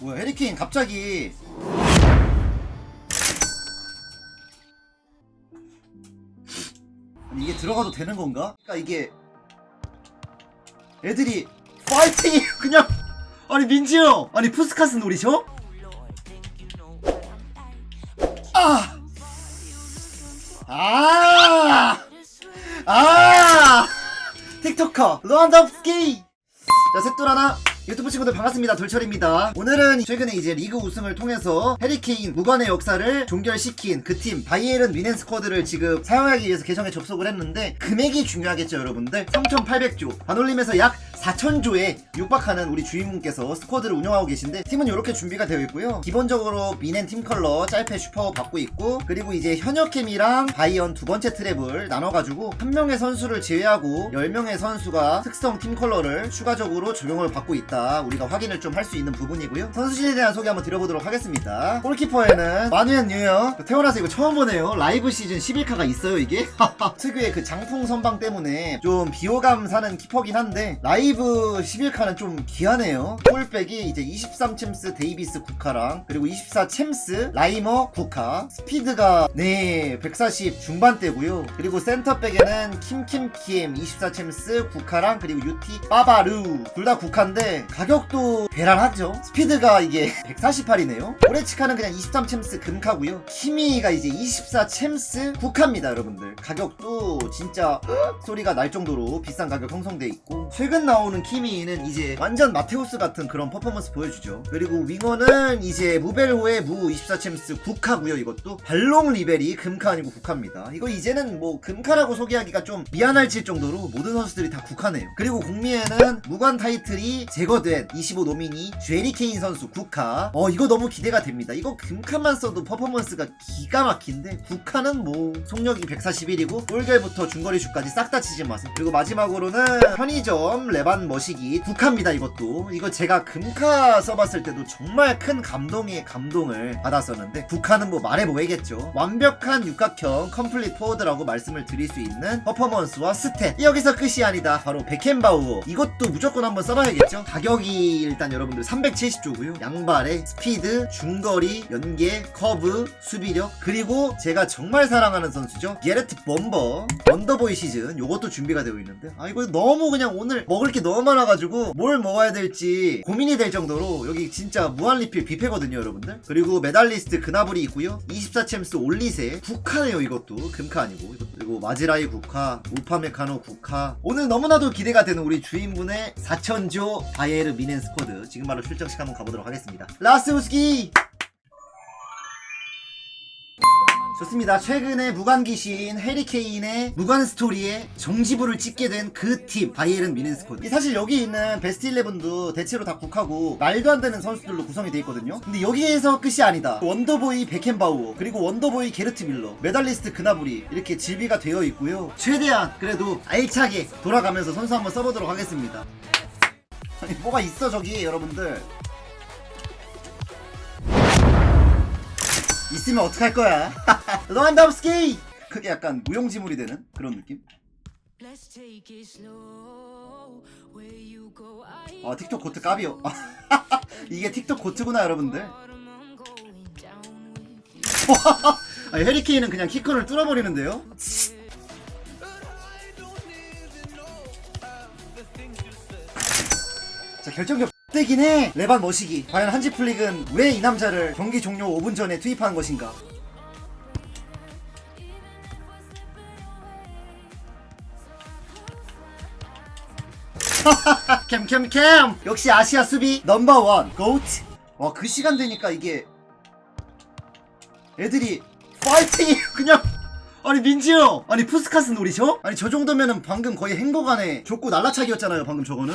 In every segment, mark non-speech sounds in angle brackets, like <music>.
뭐야 해리케인 갑자기 아니 이게 들어가도 되는 건가? 그러니까 이게 애들이 파이팅 <laughs> 그냥 아니 민지 형 아니 푸스카스 노리셔? 아! 아! 아! 틱토커 런덥스키 자 셋둘 하나 유튜브 친구들 반갑습니다. 돌철입니다. 오늘은 최근에 이제 리그 우승을 통해서 해리케인 무관의 역사를 종결시킨 그 팀 바이에른 위넨 스쿼드를 지금 사용하기 위해서 계정에 접속을 했는데 금액이 중요하겠죠 여러분들? 3800조. 반올림에서 약 4000조에 육박하는 우리 주인분께서 스쿼드를 운영하고 계신데 팀은 이렇게 준비가 되어 있고요. 기본적으로 미넨 팀 컬러 짤패 슈퍼 받고 있고 그리고 이제 현역캠이랑 바이언 두 번째 트랩을 나눠가지고 한 명의 선수를 제외하고 10명의 선수가 특성 팀 컬러를 추가적으로 적용을 받고 있다. 우리가 확인을 좀 할 수 있는 부분이고요. 선수진에 대한 소개 한번 드려보도록 하겠습니다. 골키퍼에는 마누엘 뉴어. 태어나서 이거 처음 보네요. 라이브 시즌 11카가 있어요 이게? <laughs> 특유의 그 장풍 선방 때문에 좀 비호감 사는 키퍼긴 한데 라이브 11카는 좀 귀하네요. 폴백이 이제 23 챔스 데이비스 국카랑 그리고 24 챔스 라이머 국카 스피드가 네 140 중반대고요. 그리고 센터백에는 킴킴킴 24 챔스 국카랑 그리고 유티 빠바루. 둘 다 국카인데 가격도 괴랄하죠. 스피드가 이게 148이네요. 오레치카는 그냥 23 챔스 금카고요. 키미가 이제 24 챔스 국카입니다 여러분들. 가격도 진짜 소리가 날 정도로 비싼 가격 형성돼 있고 최근 나 오는 키미는 이제 완전 마테우스 같은 그런 퍼포먼스 보여주죠. 그리고 윙어는 이제 무벨호의 무 24 챔스 국카고요 이것도. 발롱 리벨이 금카 아니고 국카입니다. 이거 이제는 뭐 금카라고 소개하기가 좀 미안할질 정도로 모든 선수들이 다 국카네요. 그리고 국미에는 무관 타이틀이 제거된 25 노미니 죄리 케인 선수 국카 어 이거 너무 기대가 됩니다. 이거 금카만 써도 퍼포먼스가 기가 막힌데 국카는 뭐 속력이 141이고 골결부터 중거리 슛까지 싹 다 치지 마세요. 그리고 마지막으로는 편의점 레반 머시기 국카입니다 이것도. 이거 제가 금카 써봤을 때도 정말 큰 감동의 감동을 받았었는데 국카는 뭐 말해 보이겠죠. 완벽한 육각형 컴플릿 포워드라고 말씀을 드릴 수 있는 퍼포먼스와 스탯. 여기서 끝이 아니다. 바로 베켄바우어. 이것도 무조건 한번 써봐야겠죠? 가격이 일단 여러분들 370조고요. 양발에 스피드 중거리 연계 커브 수비력 그리고 제가 정말 사랑하는 선수죠. 게레트 범버. 원더보이 시즌. 요것도 준비가 되어 있는데. 아 이거 너무 그냥 오늘 먹을 게 너무 많아가지고 뭘 먹어야 될지 고민이 될 정도로 여기 진짜 무한리필 뷔페거든요 여러분들. 그리고 메달리스트 그나브리 있고요. 24챔스 올리세. 국카네요 이것도. 금카 아니고. 그리고 마지라이 국카 우파메카노 국카 오늘 너무나도 기대가 되는 우리 주인분의 4천조 바이에르 미넨 스쿼드. 지금 바로 출정식 한번 가보도록 하겠습니다. 라스 우스키 좋습니다. 최근에 무관귀신 해리케인의 무관 스토리에 정지부를 찍게 된 그 팀 바이에른 미넨스코드. 사실 여기 있는 베스트 11도 대체로 다 국하고 말도 안 되는 선수들로 구성이 돼 있거든요. 근데 여기에서 끝이 아니다. 원더보이 베켄바우어 그리고 원더보이 게르트 밀러 메달리스트 그나브리 이렇게 질비가 되어 있고요. 최대한 그래도 알차게 돌아가면서 선수 한번 써보도록 하겠습니다. 아니 뭐가 있어 저기 여러분들. 있으면 어떡할 거야? <laughs> <laughs> 런담스키! 그게 약간 무용지물이 되는 그런 느낌? 아 틱톡 고트 까비요 <laughs> 이게 틱톡 고트구나 여러분들. <laughs> 아, 해리케인은 그냥 키컨을 뚫어버리는데요? 자 결정력 되긴 해 레반 머시기 과연 한지 플릭은 왜 이 남자를 경기 종료 5분 전에 투입한 것인가 <laughs> 캠캠캠. 역시 아시아 수비 넘버원 고트 와 그 시간 되니까 이게 애들이 파이팅 <laughs> 그냥. 아니 민지 형 아니 푸스카스 노리셔? 아니 저 정도면은 방금 거의 행복 안에 족구 날라차기였잖아요 방금 저거는.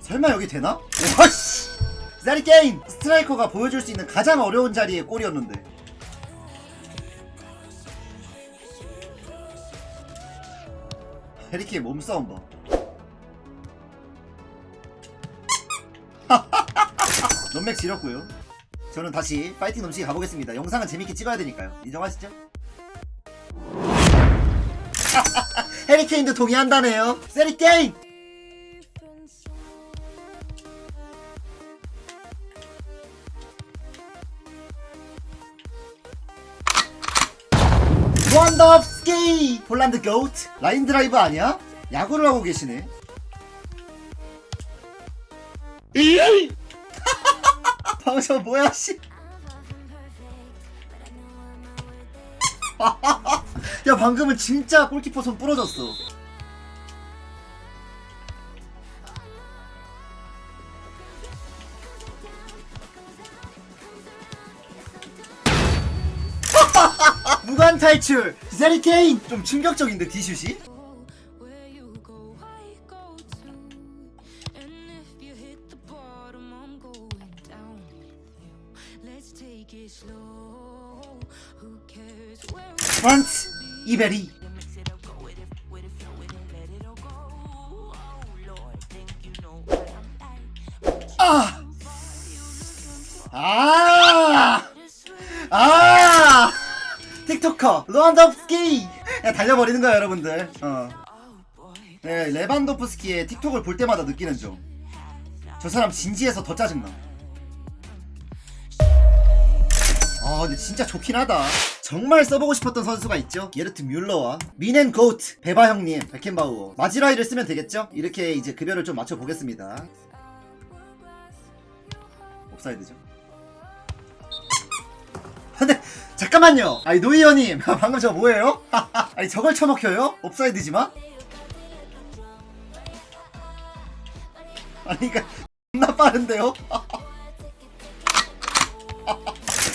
설마 여기 되나? 와씨 자리 게임 스트라이커가 보여줄 수 있는 가장 어려운 자리의 골이었는데 해리케인 몸싸움 봐 <laughs> 논맥 지렸고요 저는 다시 파이팅 넘치게 가보겠습니다 영상은 재밌게 찍어야 되니까요 인정하시죠? <laughs> 해리케인도 동의한다네요. 세리케인! 폴란드 고트? 라인 드라이브 아니야? 야구를 하고 계시네. 저 <laughs> 뭐야 씨. <laughs> 야 방금은 진짜 골키퍼 손 부러졌어. 무관 탈출 세리 케인 좀 충격적인데 디슛이 프란츠 이베리. Oh. 아! 아! 아! 틱토커 로안덥스키 야, 달려버리는 거야 여러분들 어. 네, 레반도프스키의 틱톡을 볼 때마다 느끼는 점. 저 사람 진지해서 더 짜증나. 아, 근데 진짜 좋긴 하다. 정말 써보고 싶었던 선수가 있죠. 예르트 뮬러와 미넨 고트, 베바 형님, 베켄바우어, 마지라이를 쓰면 되겠죠? 이렇게 이제 급여를 좀 맞춰보겠습니다. 옵사이드죠. 근데 잠깐만요. 아니 노이어님 <laughs> 방금 저 뭐예요? <laughs> 아니 저걸 쳐먹혀요? 옵사이드지만? 아니 그니까 <laughs> 존나 빠른데요?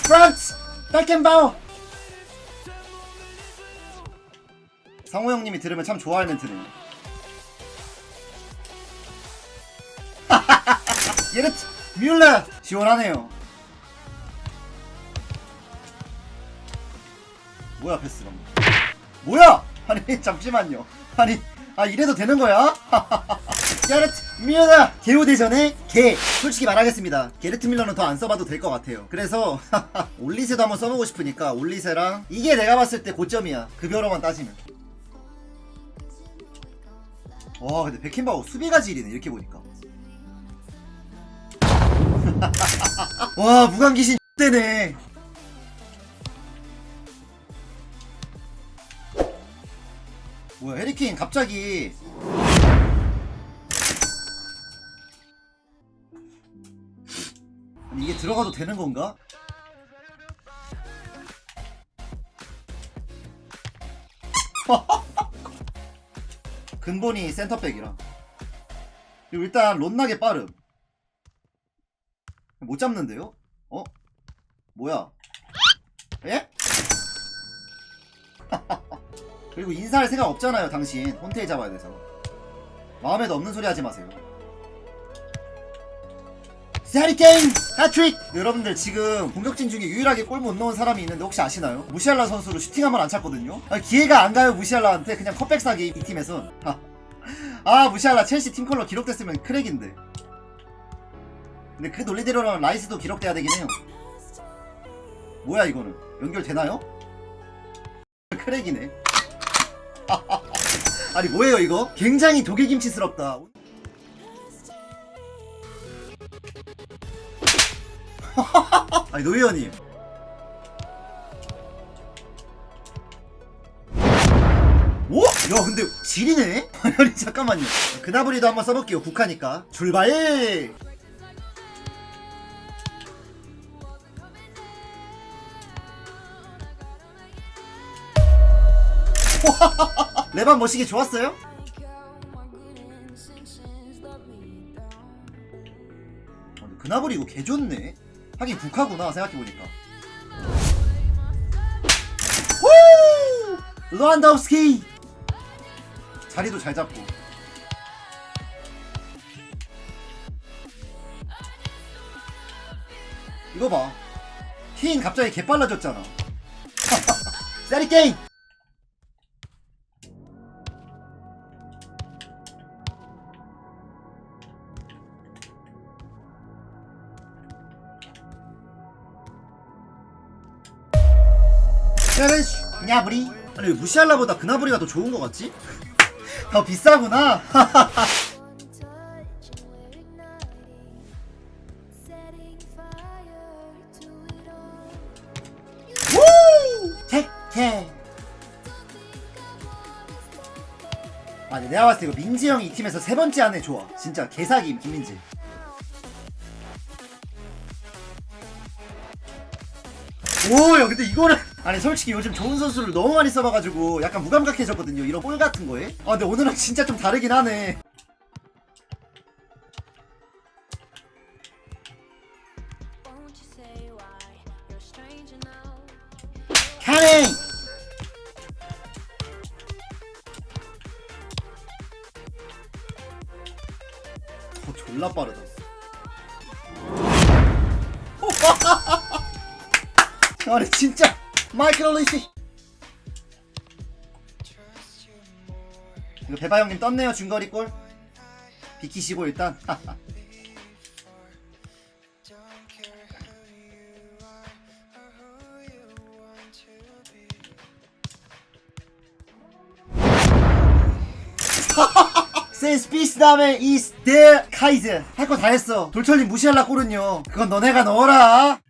프란츠! 백켄바우! 상호 형님이 들으면 참 좋아할 멘트네 예르트 뮬러 시원하네요 뭐야 패스 방금. 뭐야? 아니 <laughs> 잠시만요. 아니 아 이래도 되는 거야? <laughs> 게르트 밀러 개우 대전에 개. 솔직히 말하겠습니다. 게르트 밀러는 더 안 써봐도 될 것 같아요. 그래서 <laughs> 올리세도 한번 써보고 싶으니까 올리세랑 이게 내가 봤을 때 고점이야. 급여로만 따지면. 와 근데 백힌바우 수비가 질이네 이렇게 보니까. 와 무관귀신 X대네 뭐야 해리케인 갑자기 아니 이게 들어가도 되는 건가? <laughs> 근본이 센터백이라 그리고 일단 롯나게 빠름 못 잡는데요? 어? 뭐야? 예? <laughs> 그리고 인사할 생각 없잖아요 당신. 혼태에 잡아야 돼서. 마음에도 없는 소리 하지 마세요. 세리케인 하트릭 여러분들 지금 공격진 중에 유일하게 골 못 넣은 사람이 있는데 혹시 아시나요? 무시할라 선수로 슈팅 한 번 안 찼거든요. 아, 기회가 안 가요 무시할라한테. 그냥 컵백 사기 이 팀에선 아 무시할라. 첼시 팀 컬러 기록됐으면 크랙인데. 근데 그 논리대로라면 라이스도 기록돼야 되긴 해요. 뭐야 이거는. 연결되나요? 크랙이네 <laughs> 아니 뭐예요 이거? 굉장히 독일김치스럽다 <laughs> 아니 노 의원님 오? 야 근데 지리네? <laughs> 아니 잠깐만요 그나브리도 한번 써볼게요 국하니까 출발 <laughs> 레반 머시기 좋았어요? 어, 그나브리 이거 개 좋네. 하긴 국화구나 생각해보니까. 후! 로안다우스키! 자리도 잘 잡고. 이거 봐. 케인 갑자기 개 빨라졌잖아. <laughs> 세리 게임! 세레쉬 냐브리. 아니 왜 무시할라보다 그나브리가 더 좋은 거 같지? <laughs> 더 비싸구나. <laughs> 우! 택택 아 근데 내가 봤을 때 이거 민지 형이 이 팀에서 세 번째 안에 좋아. 진짜 개사기 김민지. 오 야 근데 이거를 아니 솔직히 요즘 좋은 선수를 너무 많이 써봐가지고 약간 무감각해졌거든요 이런 볼 같은 거에. 아 근데 오늘은 <laughs> 진짜 좀 다르긴 하네? 캐리 어 졸라 빠르다. <laughs> 아니 진짜 마이클 올리시. 이거 배바 형님 떴네요 중거리 골. 비키시고 일단. 센스 피스 다음에 이스 데 카이즈 할거 다 했어. 돌철님 무시할라 꼴은요. 그건 너네가 넣어라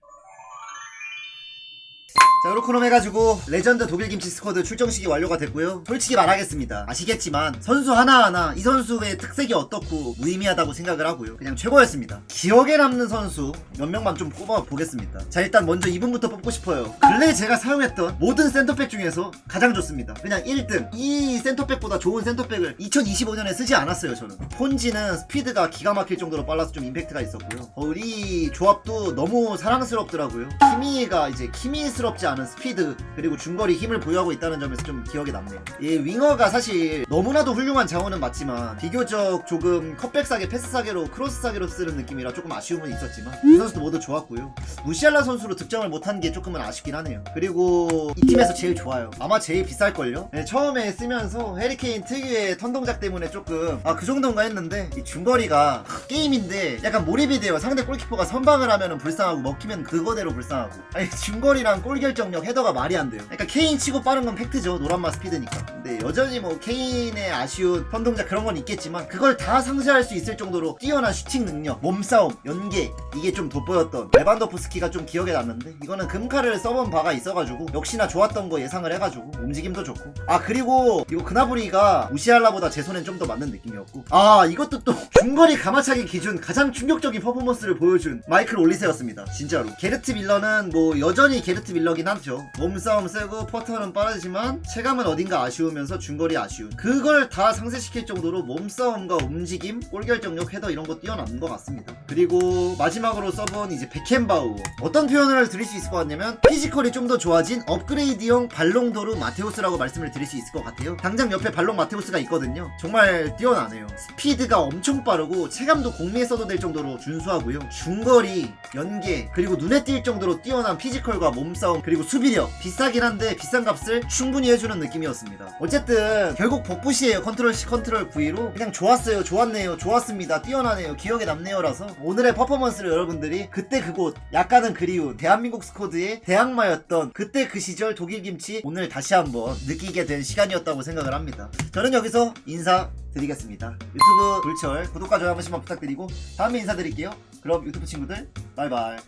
자 그렇게놈 해가지고 레전드 독일 김치 스쿼드 출정식이 완료가 됐고요. 솔직히 말하겠습니다. 아시겠지만 선수 하나하나 이 선수의 특색이 어떻고 무의미하다고 생각을 하고요. 그냥 최고였습니다. 기억에 남는 선수 몇 명만 좀 뽑아보겠습니다. 자 일단 먼저 이분부터 뽑고 싶어요. 근래 제가 사용했던 모든 센터백 중에서 가장 좋습니다. 그냥 1등. 이 센터백보다 좋은 센터백을 2025년에 쓰지 않았어요 저는. 폰지는 스피드가 기가 막힐 정도로 빨라서 좀 임팩트가 있었고요. 어, 우리 조합도 너무 사랑스럽더라고요. 키미가 이제 키미스럽지 않은 스피드 그리고 중거리 힘을 보유하고 있다는 점에서 좀 기억에 남네요. 이 윙어가 사실 너무나도 훌륭한 자원은 맞지만 비교적 조금 컵백 사계 패스 사계로 크로스 사계로 쓰는 느낌이라 조금 아쉬움은 있었지만 이 선수도 모두 좋았고요. 무시알라 선수로 득점을 못한 게 조금은 아쉽긴 하네요. 그리고 이 팀에서 제일 좋아요. 아마 제일 비쌀걸요? 네, 처음에 쓰면서 해리케인 특유의 턴 동작 때문에 조금 아 그 정도인가 했는데 이 중거리가 게임인데 약간 몰입이 돼요. 상대 골키퍼가 선방을 하면은 불쌍하고 먹히면 그거대로 불쌍하고. 아니 중거리랑 골 결정 력 헤더가 말이 안 돼요. 그러니까 케인 치고 빠른 건 팩트죠. 노란마 스피드니까. 근데 여전히 뭐 케인의 아쉬운 턴 동작 그런 건 있겠지만 그걸 다 상쇄할 수 있을 정도로 뛰어난 슈팅 능력 몸싸움 연계 이게 좀 돋보였던 레반도프스키가 좀 기억에 남는데 이거는 금카를 써본 바가 있어가지고 역시나 좋았던 거 예상을 해가지고 움직임도 좋고. 아 그리고 이거 그나브리가 무시할라보다 제 손엔 좀 더 맞는 느낌이었고. 아 이것도 또 중거리 가마차기 기준 가장 충격적인 퍼포먼스를 보여준 마이클 올리세였습니다. 진짜로. 게르트 밀러는 뭐 여전히 게르트 밀러긴 하죠. 몸싸움 세고 퍼터는 빠르지만 체감은 어딘가 아쉬우면서 중거리 아쉬운 그걸 다 상쇄시킬 정도로 몸싸움과 움직임 골결정력 헤더 이런 거 뛰어난 것 같습니다. 그리고 마지막으로 써본 이제 베켄바우 어떤 표현을 드릴 수 있을 것 같냐면 피지컬이 좀 더 좋아진 업그레이드형 발롱도르 마테우스라고 말씀을 드릴 수 있을 것 같아요. 당장 옆에 발롱 마테우스가 있거든요. 정말 뛰어나네요. 스피드가 엄청 빠르고 체감도 공미에 써도 될 정도로 준수하고요. 중거리 연계 그리고 눈에 띌 정도로 뛰어난 피지컬과 몸싸움 그리고 수비력 비싸긴 한데 비싼 값을 충분히 해주는 느낌이었습니다. 어쨌든 결국 복붙이에요. 컨트롤 C 컨트롤 V로. 그냥 좋았어요. 좋았네요. 좋았습니다. 뛰어나네요. 기억에 남네요 라서. 오늘의 퍼포먼스를 여러분들이 그때 그곳 약간은 그리운 대한민국 스쿼드의 대항마였던 그때 그 시절 독일 김치 오늘 다시 한번 느끼게 된 시간이었다고 생각을 합니다. 저는 여기서 인사 드리겠습니다. 유튜브 불철 구독과 좋아요 한 번씩만 부탁드리고 다음에 인사드릴게요. 그럼 유튜브 친구들 바이바이